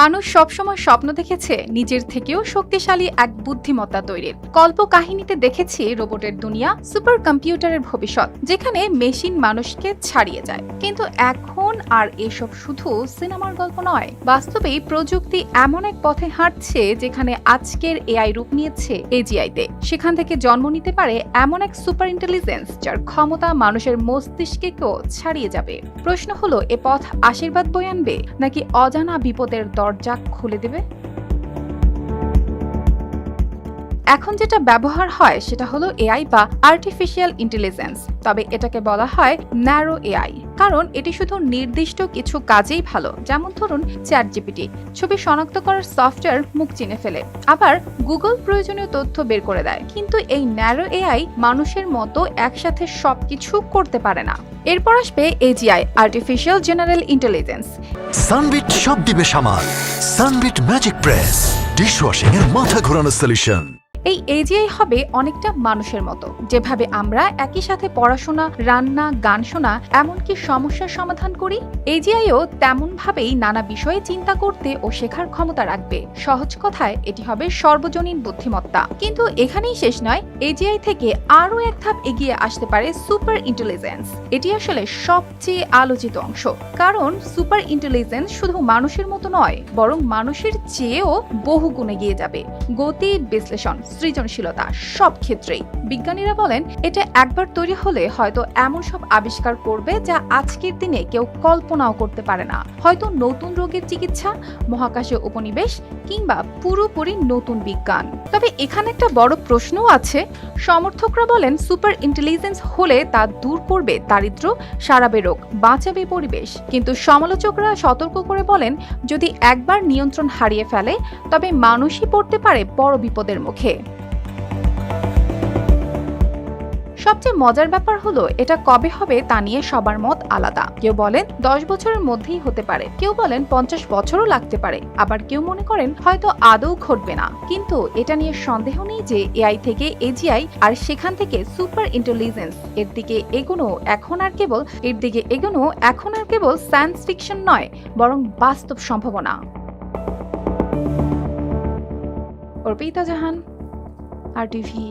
মানুষ সবসময় স্বপ্ন দেখেছে নিজের থেকেও শক্তিশালী এক বুদ্ধিমত্তা তৈরির। কল্প কাহিনীতে দেখেছি রোবটের দুনিয়া, সুপার কম্পিউটারের ভবিষ্যৎ, যেখানে মেশিন মানুষকে ছাড়িয়ে যায়। কিন্তু এখন আর এসব শুধু সিনেমার গল্প নয়। বাস্তবেই প্রযুক্তি এমন এক পথে হাঁটছে যেখানে আজকের এআই রূপ নিয়েছে এজিআইতে সেখান থেকে জন্ম নিতে পারে এমন এক সুপার ইন্টেলিজেন্স যার ক্ষমতা মানুষের মস্তিষ্ককেও ছাড়িয়ে যাবে। প্রশ্ন হলো, এ পথ আশীর্বাদ বয়ে আনবে নাকি অজানা বিপদের দরজা খুলে দেবে? এখন যেটা ব্যবহার হয় সেটা হলো এআই বা আর্টিফিশিয়াল ইন্টেলিজেন্স তবে এটাকে বলা হয় ন্যারো এআই কারণ এটি শুধু নির্দিষ্ট কিছু কাজেই ভালো। যেমন ধরুন চ্যাট জিপিটি ছবি শনাক্ত করার সফটওয়্যার মুখ চিনে ফেলে, আবার গুগল প্রয়োজনীয় তথ্য বের করে দেয়। কিন্তু এই ন্যারো এআই মানুষের মতো একসাথে সবকিছু করতে পারে না। এরপর আসবে এজিআই আর্টিফিশিয়াল জেনারেল ইন্টেলিজেন্স সানবিট সব দিবে সামাল। সানবিট ম্যাজিক প্রেস ডিশওয়াশিং এর মাথা ঘোরানো সলিউশন এই এজিআই হবে অনেকটা মানুষের মতো। যেভাবে আমরা একই সাথে পড়াশোনা রান্না গান শোনা এমনকি সমস্যার সমাধান করি এজিআইও তেমন ভাবেই নানা বিষয়ে চিন্তা করতে ও শেখার ক্ষমতা রাখবে। সহজ কথায় এটি হবে সর্বজনীন বুদ্ধিমত্তা। কিন্তু এখানেই শেষ নয় এজিআই থেকে আরও এক ধাপ এগিয়ে আসতে পারে সুপার ইন্টেলিজেন্স। এটি আসলে সবচেয়ে আলোচিত অংশ। কারণ সুপার ইন্টেলিজেন্স শুধু মানুষের মতো নয়, বরং মানুষের চেয়েও বহু গুণে গিয়ে যাবে। গতি, বিশ্লেষণ, সৃজনশীলতা সব ক্ষেত্রেই। বিজ্ঞানীরা বলেন, এটা একবার তৈরি হলে হয়তো এমন সব আবিষ্কার করবে যা আজকের দিনে কেউ কল্পনাও করতে পারে না। হয়তো নতুন রোগের চিকিৎসা, মহাকাশে উপনিবেশ, কিংবা পুরোপুরি নতুন বিজ্ঞান। তবে এখানে একটা বড় প্রশ্নও আছে। সমর্থকরা বলেন, সুপার ইন্টেলিজেন্স হলে তা দূর করবে দারিদ্র সারাবে রোগ, বাঁচাবে পরিবেশ। কিন্তু সমালোচকরা সতর্ক করে বলেন, যদি একবার নিয়ন্ত্রণ হারিয়ে ফেলে, তবে মানুষই পড়তে পারে বড় বিপদের মুখে। সবচেয়ে মজার ব্যাপার হলো, এটা কবে হবে তা নিয়ে সবার মত আলাদা। কেউ বলেন দশ বছরের মধ্যেই হতে পারে, কেউ বলেন পঞ্চাশ বছরও লাগতে পারে। আবার কেউ মনে করেন হয়তো আদৌ ঘটবে না। কিন্তু এটা নিয়ে সন্দেহ নেই যে এআই থেকে এজিআই আর সেখান থেকে সুপার ইন্টেলিজেন্স এর দিকে এগোনো এখন আর কেবল, এর দিকে এগোনো এখন আর কেবল সায়েন্স ফিকশন নয়, বরং বাস্তব সম্ভাবনা। Arpita Jahan, R TV.